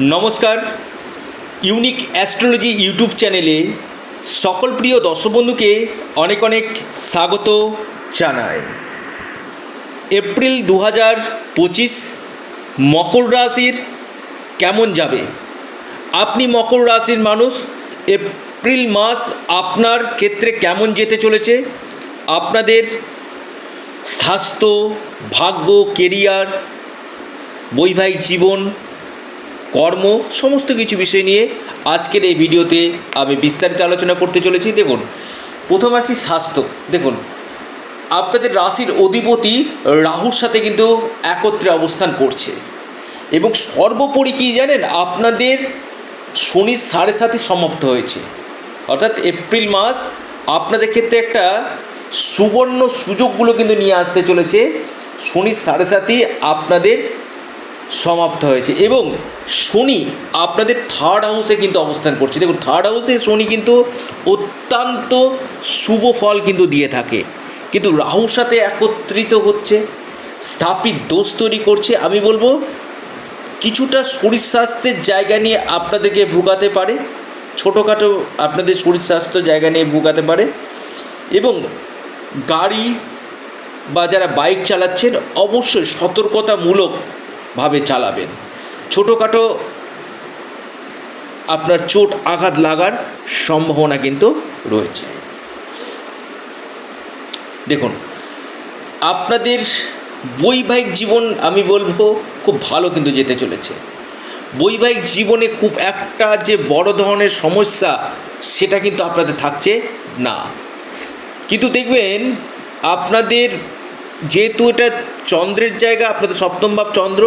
নমস্কার। Unique astrology YouTube চ্যানেলে সকল প্রিয় দর্শক বন্ধুকে অনেক অনেক স্বাগত জানাই। এপ্রিল দু হাজার পঁচিশ, মকর রাশির কেমন যাবে? আপনি মকর রাশির মানুষ, এপ্রিল মাস আপনার ক্ষেত্রে কেমন যেতে চলেছে? আপনাদের স্বাস্থ্য, ভাগ্য কেরিয়ার বৈবাহিক জীবন কর্ম, সমস্ত কিছু বিষয় নিয়ে আজকের এই ভিডিওতে আমি বিস্তারিত আলোচনা করতে চলেছি। দেখুন, প্রথম আসি স্বাস্থ্য। দেখুন, আপনাদের রাশির অধিপতি রাহুর সাথে কিন্তু একত্রে অবস্থান করছে। এবং সর্বোপরি কী জানেন? আপনাদের শনির সাড়ে সাথে সমাপ্ত হয়েছে। অর্থাৎ এপ্রিল মাস আপনাদের ক্ষেত্রে একটা সুবর্ণ সুযোগগুলো কিন্তু নিয়ে আসতে চলেছে। শনির সাড়ে সাথে আপনাদের সমাপ্ত হয়েছে। এবং শনি আপনাদের থার্ড হাউসে কিন্তু অবস্থান করছে। দেখুন থার্ড হাউসে শনি কিন্তু অত্যন্ত শুভ ফল কিন্তু দিয়ে থাকে। কিন্তু রাহুর সাথে একত্রিত হচ্ছে, স্থাপিত দোষ তৈরি করছে। আমি বলব, কিছুটা শরীর স্বাস্থ্যের জায়গা নিয়ে আপনাদেরকে ভোগাতে পারে। ছোটোখাটো আপনাদের শরীর স্বাস্থ্য জায়গা নিয়ে ভোগাতে পারে। এবং গাড়ি বা যারা বাইক চালাচ্ছেন, অবশ্যই সতর্কতামূলকভাবে চালাবেন। ছোটোখাটো আপনার চোট আঘাত লাগার সম্ভাবনা কিন্তু রয়েছে। দেখুন, আপনাদের বৈবাহিক জীবন আমি বলব খুব ভালো কিন্তু যেতে চলেছে। বৈবাহিক জীবনে খুব একটা যে বড় ধরনের সমস্যা, সেটা কিন্তু আপনাদের থাকছে না। কিন্তু দেখবেন, আপনাদের যেহেতু এটা চন্দ্রের জায়গা, আপনাদের সপ্তম ভাব চন্দ্র,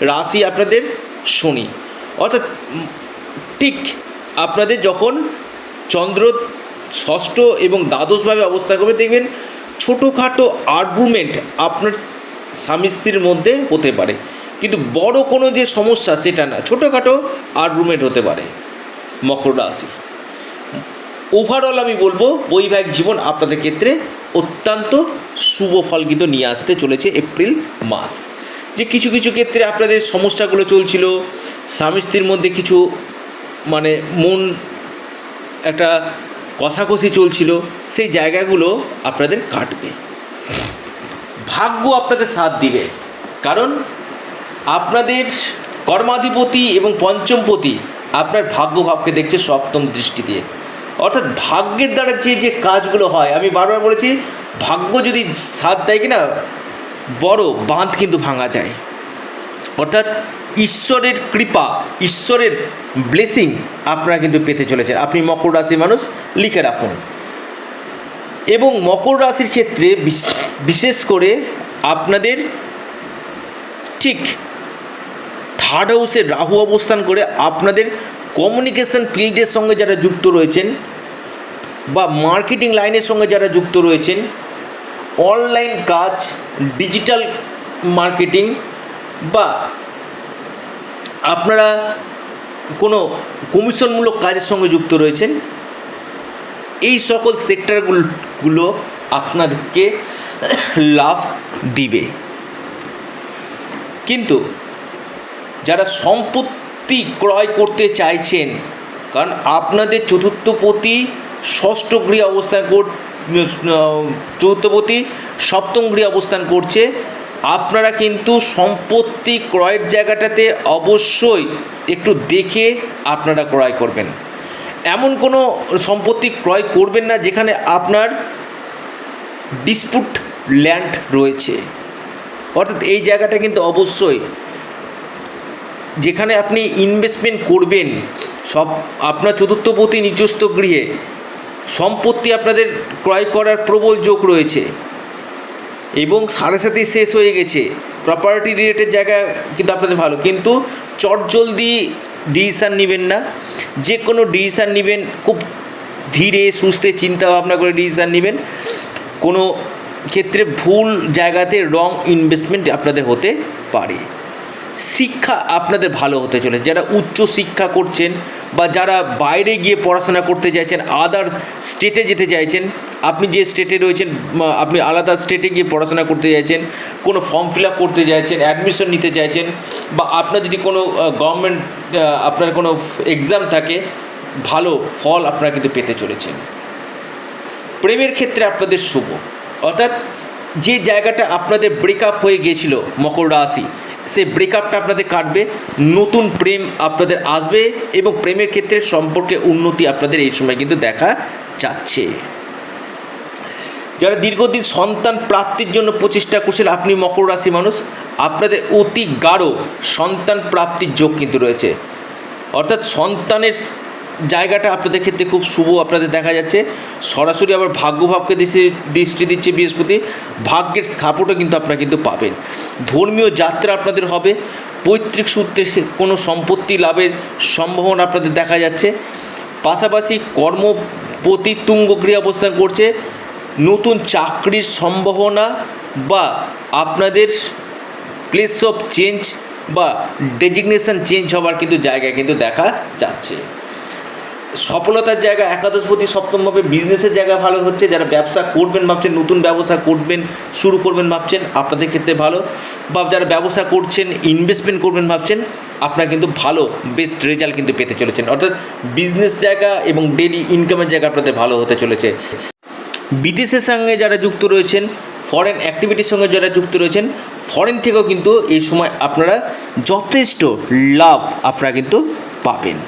রাশি আপনাদের শনি। অর্থাৎ ঠিক আপনাদের যখন চন্দ্র ষষ্ঠ এবং দ্বাদশভাবে অবস্থা করবে, দেখবেন ছোটোখাটো আর্গুমেন্ট আপনার স্বামী স্ত্রীর মধ্যে হতে পারে। কিন্তু বড় কোনো যে সমস্যা, সেটা না। ছোটোখাটো আর্গুমেন্ট হতে পারে মকর রাশি। ওভারঅল আমি বলব, বৈবাহিক জীবন আপনাদের ক্ষেত্রে অত্যন্ত শুভ ফল কিন্তু নিয়ে আসতে চলেছে এপ্রিল মাস। যে কিছু কিছু ক্ষেত্রে আপনাদের সমস্যাগুলো চলছিল, স্বামী স্ত্রীর মধ্যে কিছু মানে মন একটা কষাকষি চলছিল, সেই জায়গাগুলো আপনাদের কাটবে। ভাগ্য আপনাদের সাথ দিবে। কারণ আপনাদের কর্মাধিপতি এবং পঞ্চমপতি আপনার ভাগ্যভাবকে দেখছে সপ্তম দৃষ্টি দিয়ে। অর্থাৎ ভাগ্যের দ্বারা যে যে কাজগুলো হয়, আমি বারবার বলেছি, ভাগ্য যদি সাথ দেয় কিনা, বড় বাঁধ কিন্তু ভাঙা যায়। অর্থাৎ ঈশ্বরের কৃপা, ঈশ্বরের ব্লেসিং আপনারা কিন্তু পেতে চলেছেন। আপনি মকর রাশির মানুষ, লিখে রাখুন। এবং মকর রাশির ক্ষেত্রে বিশ- বিশেষ করে আপনাদের ঠিক থার্ড হাউসে রাহু অবস্থান করে আপনাদের কমিউনিকেশন ফিল্ডের সঙ্গে যারা যুক্ত রয়েছেন বা মার্কেটিং লাইনের সঙ্গে যারা যুক্ত রয়েছেন, অনলাইন কাজ, ডিজিটাল মার্কেটিং বা আপনারা কোনো কমিশনমূলক কাজের সঙ্গে যুক্ত রয়েছেন, এই সকল সেক্টরগুলো আপনাদেরকে লাভ দিবে। কিন্তু যারা সম্পত্তি ক্রয় করতে চাইছেন, কারণ আপনাদের চতুর্থপতি ষষ্ঠ গৃহে অবস্থান কর চতুর্থপতি সপ্তম গৃহে অবস্থান করছে। আপনারা কিন্তু সম্পত্তি ক্রয়ের জায়গাটাতে অবশ্যই একটু দেখে আপনারা ক্রয় করবেন। এমন কোনো সম্পত্তি ক্রয় করবেন না যেখানে আপনার ডিসপুট ল্যান্ড রয়েছে। অর্থাৎ এই জায়গাটা কিন্তু অবশ্যই যেখানে আপনি ইনভেস্টমেন্ট করবেন, সব আপনার চতুর্থপতি নিজস্ব গৃহে সম্পত্তি আপনাদের ক্রয় করার প্রবল যোগ রয়েছে এবং সাড়ে সাথেই শেষ হয়ে গেছে। প্রপার্টি রিলেটেড জায়গা কিন্তু আপনাদের ভালো, কিন্তু চটজলদি ডিসিশান নেবেন না। যে কোনো ডিসিশান নেবেন, খুব ধীরে, সুস্থে চিন্তা ভাবনা করে ডিসিশান নেবেন। কোনো ক্ষেত্রে ভুল জায়গাতে রং ইনভেস্টমেন্ট আপনাদের হতে পারে। শিক্ষা আপনাদের ভালো হতে চলেছে। যারা উচ্চ শিক্ষা করছেন বা যারা বাইরে গিয়ে পড়াশোনা করতে চাইছেন আদার স্টেটে যেতে চাইছেন, আপনি যে স্টেটে রয়েছেন আপনি আলাদা স্টেটে গিয়ে পড়াশোনা করতে চাইছেন, কোনো ফর্ম ফিল আপ করতে চাইছেন অ্যাডমিশন নিতে চাইছেন, বা আপনার যদি কোনো গভর্নমেন্ট আপনার কোনো এক্সাম থাকে, ভালো ফল আপনারা কিন্তু পেতে চলেছেন। প্রেমের ক্ষেত্রে আপনাদের শুভ। অর্থাৎ যে জায়গাটা আপনাদের ব্রেকআপ হয়ে গিয়েছিল, মকর রাশি সেই ব্রেকআপটা আপনাদের কাটবে, নতুন প্রেম আপনাদের আসবে এবং প্রেমের ক্ষেত্রে সম্পর্কে উন্নতি আপনাদের এই সময় কিন্তু দেখা যাচ্ছে। যারা দীর্ঘদিন সন্তান প্রাপ্তির জন্য প্রচেষ্টা করছেন, আপনি মকর রাশি মানুষ, আপনাদের অতি গাঢ় সন্তান প্রাপ্তির যোগ কিন্তু রয়েছে। অর্থাৎ সন্তানের জায়গাটা আপনাদের ক্ষেত্রে খুব শুভ, আপনাদের দেখা যাচ্ছে। সরাসরি আবার ভাগ্যভাবকে দৃষ্টি দিচ্ছে বৃহস্পতি। ভাগ্যের স্থাপটও কিন্তু আপনারা কিন্তু পাবেন। ধর্মীয় যাত্রা আপনাদের হবে। পৈতৃক সূত্রে কোনো সম্পত্তি লাভের সম্ভাবনা আপনাদের দেখা যাচ্ছে। পাশাপাশি কর্ম প্রতি তুঙ্গক্রিয়া অবস্থান করছে। নতুন চাকরির সম্ভাবনা বা আপনাদের প্লেস অফ চেঞ্জ বা ডেজিগনেশন চেঞ্জ হওয়ার কিন্তু জায়গায় কিন্তু দেখা যাচ্ছে। সফলতার জায়গা একাদশপতি সপ্তমভাবে বিজনেসের জায়গা ভালো হচ্ছে, যারা ব্যবসা করবেন, ভাবছেন নতুন ব্যবসা করবেন, শুরু করবেন, ভাবছেন আপনাদের ক্ষেত্রে ভালো, বা যারা ব্যবসা করছেন ইনভেস্টমেন্ট করবেন, ভাবছেন, আপনারা কিন্তু ভালো বেস্ট রেজাল্ট কিন্তু পেতে চলেছেন। অর্থাৎ বিজনেস জায়গা এবং ডেলি ইনকামের জায়গা আপনাদের ভালো হতে চলেছে। বিদেশের সঙ্গে যারা যুক্ত রয়েছেন ফরেন অ্যাক্টিভিটির সঙ্গে যারা যুক্ত রয়েছেন ফরেন থেকেও কিন্তু এই সময় আপনারা যথেষ্ট লাভ আপনারা কিন্তু পাবেন।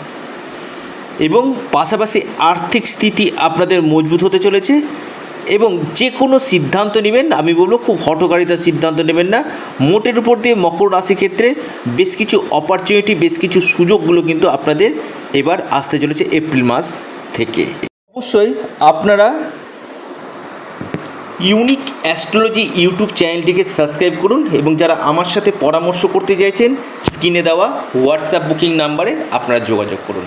এবং পাশাপাশি আর্থিক স্থিতি আপনাদের মজবুত হতে চলেছে এবং যে কোনো সিদ্ধান্ত নেবেন, আমি বলব খুব হটকারিতার সিদ্ধান্ত নেবেন না। মোটের উপর দিয়ে মকর রাশি ক্ষেত্রে বেশ কিছু অপরচুনিটি বেশ কিছু সুযোগগুলো কিন্তু আপনাদের এবার আসতে চলেছে এপ্রিল মাস থেকে। অবশ্যই আপনারা ইউনিক অ্যাস্ট্রোলজি ইউটিউব চ্যানেলটিকে সাবস্ক্রাইব করুন এবং যারা আমার সাথে পরামর্শ করতে চাইছেন, স্ক্রিনে দেওয়া হোয়াটসঅ্যাপ বুকিং নাম্বারে আপনারা যোগাযোগ করুন।